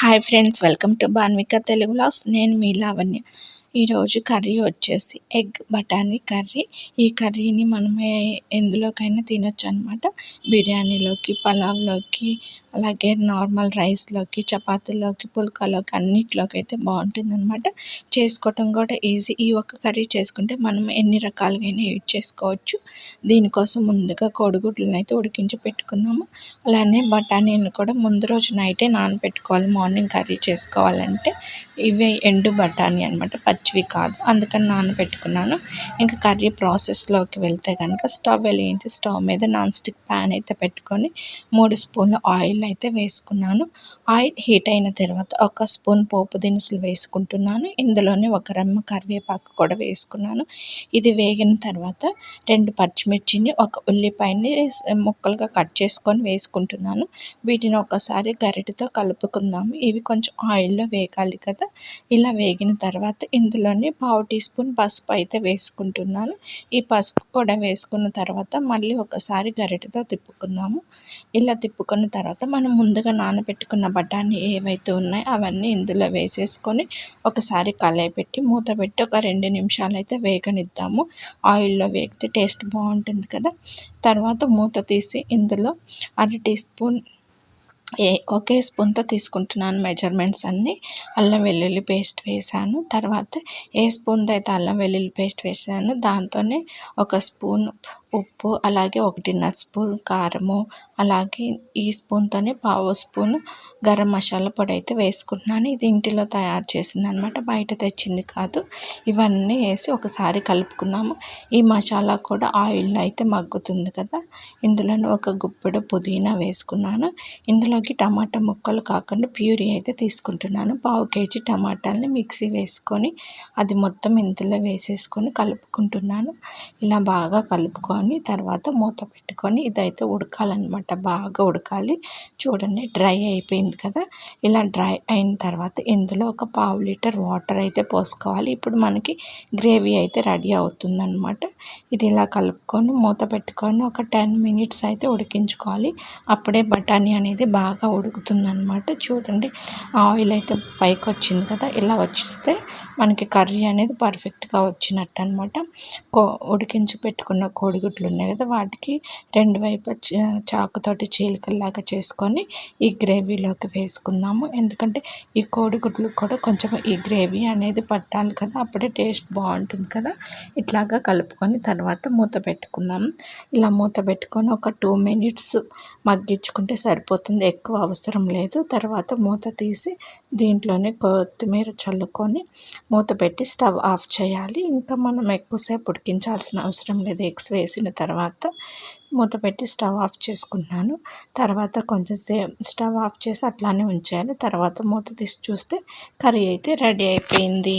Hi friends welcome to Banvika Telugu loss నేను మీ లావణ్య. ఈరోజు కర్రీ వచ్చేసి ఎగ్ బఠానీ కర్రీ. ఈ కర్రీని మనం ఎందులోకైనా తినొచ్చు అనమాట బిర్యానీలోకి పలావ్లోకి అలాగే నార్మల్ రైస్లోకి చపాతీలోకి పుల్కాలోకి అన్నిట్లోకి అయితే బాగుంటుంది అనమాట చేసుకోవటం కూడా ఈజీ. ఈ ఒక్క కర్రీ చేసుకుంటే మనం ఎన్ని రకాలుగా యూజ్ చేసుకోవచ్చు. దీనికోసం ముందుగా కోడిగుడ్లను అయితే ఉడికించి పెట్టుకుందాము. అలానే బఠానీని కూడా ముందు రోజు నైటే నానబెట్టుకోవాలి. మార్నింగ్ కర్రీ చేసుకోవాలంటే ఇవే ఎండు బఠానీ అనమాట పచ్చివి కాదు. అందుకని నానబెట్టుకున్నాను. ఇంకా కర్రీ ప్రాసెస్లోకి వెళ్తే కనుక స్టవ్ వెలిగించి స్టవ్ మీద నాన్ స్టిక్ ప్యాన్ అయితే పెట్టుకొని మూడు స్పూన్ల ఆయిల్ అయితే వేసుకున్నాను. ఆయిల్ హీట్ అయిన తర్వాత ఒక స్పూన్ పోపు దినుసులు వేసుకుంటున్నాను. ఇందులోనే ఒక రమ్మ కరివేపాకు కూడా వేసుకున్నాను. ఇది వేగిన తర్వాత రెండు పచ్చిమిర్చిని ఒక ఉల్లిపాయని ముక్కలుగా కట్ చేసుకొని వేసుకుంటున్నాను. వీటిని ఒకసారి గరిటతో కలుపుకుందాము. ఇవి కొంచెం ఆయిల్లో వేగాలి కదా. ఇలా వేగిన తర్వాత ఇందులోనే పావు టీ స్పూన్ పసుపు అయితే వేసుకుంటున్నాను. ఈ పసుపు కూడా వేసుకున్న తర్వాత మళ్ళీ ఒకసారి గరిటతో తిప్పుకుందాము. ఇలా తిప్పుకున్న తర్వాత మనం ముందుగా నానబెట్టుకున్న బఠానీ ఏవైతే ఉన్నాయో అవన్నీ ఇందులో వేసేసుకొని ఒకసారి కలాయి పెట్టి మూత పెట్టి ఒక రెండు నిమిషాలు అయితే వేగనిద్దాము. ఆయిల్లో వేగితే టేస్ట్ బాగుంటుంది కదా. తర్వాత మూత తీసి ఇందులో అర టీ స్పూన్ ఏ ఒకే స్పూన్తో తీసుకుంటున్నాను మెజర్మెంట్స్ అన్నీ. అల్లం వెల్లుల్లి పేస్ట్ వేసాను. తర్వాత ఏ స్పూన్తో అయితే అల్లం వెల్లుల్లి పేస్ట్ వేసాను దాంతోనే ఒక స్పూన్ ఉప్పు అలాగే ఒకటిన్నర స్పూన్ కారము అలాగే ఈ స్పూన్తోనే పావు స్పూన్ గరం మసాలా పొడి అయితే వేసుకుంటున్నాను. ఇది ఇంటిలో తయారు చేసింది అనమాట బయట తెచ్చింది కాదు. ఇవన్నీ వేసి ఒకసారి కలుపుకుందాము. ఈ మసాలా కూడా ఆయిల్లో అయితే మగ్గుతుంది కదా. ఇందులోనే ఒక గుప్పెడు పుదీనా వేసుకున్నాను. ఇందులో ఇందులోకి టమాటా ముక్కలు కాకుండా ప్యూరీ అయితే తీసుకుంటున్నాను. పావు కేజీ టమాటాలని మిక్సీ వేసుకొని అది మొత్తం ఇంతలో వేసేసుకొని కలుపుకుంటున్నాను. ఇలా బాగా కలుపుకొని తర్వాత మూత పెట్టుకొని ఇదైతే ఉడకాలన్నమాట. బాగా ఉడకాలి. చూడండి డ్రై అయిపోయింది కదా. ఇలా డ్రై అయిన తర్వాత ఇందులో ఒక పావు లీటర్ వాటర్ అయితే పోసుకోవాలి. ఇప్పుడు మనకి గ్రేవీ అయితే రెడీ అవుతుందన్నమాట. ఇది ఇలా కలుపుకొని మూత పెట్టుకొని ఒక టెన్ మినిట్స్ అయితే ఉడికించుకోవాలి. అప్పుడే బఠానీ అనేది బాగా బాగా ఉడుకుతుందనమాట చూడండి ఆయిల్ అయితే పైకి వచ్చింది కదా ఇలా వచ్చిస్తే మనకి కర్రీ అనేది పర్ఫెక్ట్గా వచ్చినట్టు అనమాట కో ఉడికించి పెట్టుకున్న కోడిగుడ్లు ఉన్నాయి కదా వాటికి రెండు వైపు చాకుతోటి చీలికల్లాగా చేసుకొని ఈ గ్రేవీలోకి వేసుకుందాము. ఎందుకంటే ఈ కోడిగుడ్లు కూడా కొంచెం ఈ గ్రేవీ అనేది పట్టాలి కదా అప్పుడే టేస్ట్ బాగుంటుంది కదా. ఇట్లాగా కలుపుకొని తర్వాత మూత పెట్టుకుందాము ఇలా మూత పెట్టుకొని ఒక టూ మినిట్స్ మగ్గించుకుంటే సరిపోతుంది. ఎక్కువ అవసరం లేదు. తర్వాత మూత తీసి దీంట్లోనే కొత్తిమీర చల్లుకొని మూత పెట్టి స్టవ్ ఆఫ్ చేయాలి. ఇంకా మనం ఎక్కువసేపు ఉడికించాల్సిన అవసరం లేదు. ఎగ్స్ వేసిన తర్వాత మూత పెట్టి స్టవ్ ఆఫ్ చేసుకున్నాను తర్వాత కొంచెం స్టవ్ ఆఫ్ చేసి అట్లానే ఉంచేయాలి. తర్వాత మూత తీసి చూస్తే కర్రీ అయితే రెడీ అయిపోయింది.